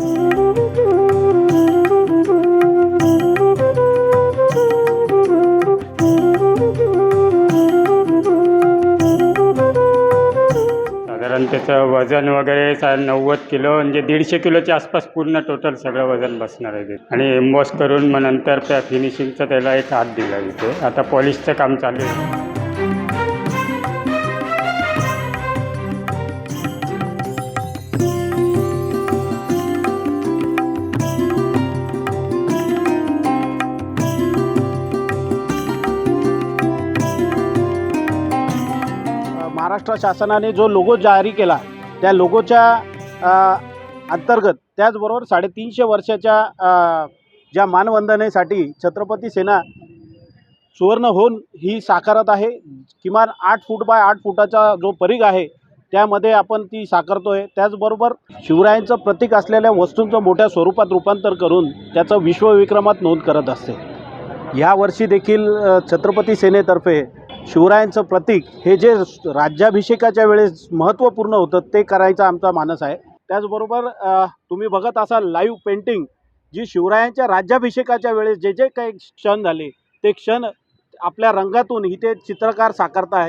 साधारण त्याचं वजन वगैरे सा नव्वद किलो म्हणजे दीडशे किलोच्या आसपास पूर्ण टोटल सगळं वजन बसणार आहे ते. आणि एम्बॉस करून मग नंतर त्या फिनिशिंगचं त्याला एक हात दिला इथे. आता पॉलिशचं काम चालू आहे. महाराष्ट्र शासनाने जो लोगो जारी केला त्या लोगोच्या अंतर्गत त्याचबरोबर साडेतीनशे वर्षाच्या ज्या मानवंदनेसाठी छत्रपती सेना सुवर्ण होऊन ही साकारत आहे. किमान आठ फूट बाय आठ फुटाचा जो परिघ आहे त्यामध्ये आपण ती साकारतो आहे त्याचबरोबर शिवरायांचं प्रतीक असलेल्या वस्तूंचं मोठ्या स्वरूपात रूपांतर करून त्याचं विश्वविक्रमात नोंद करत असते. ह्या वर्षी देखील छत्रपती सेनेतर्फे शिवरायांचं प्रतीक हे जे राज्याभिषेकाच्या वेळेस महत्त्वपूर्ण होतं ते करायचा आमचा मानस आहे. त्याचबरोबर तुम्ही बघत असाल लाईव्ह पेंटिंग जी शिवरायांच्या राज्याभिषेकाच्या वेळेस जे जे काही क्षण झाले ते क्षण आपल्या रंगातून इथे चित्रकार साकारत आहे.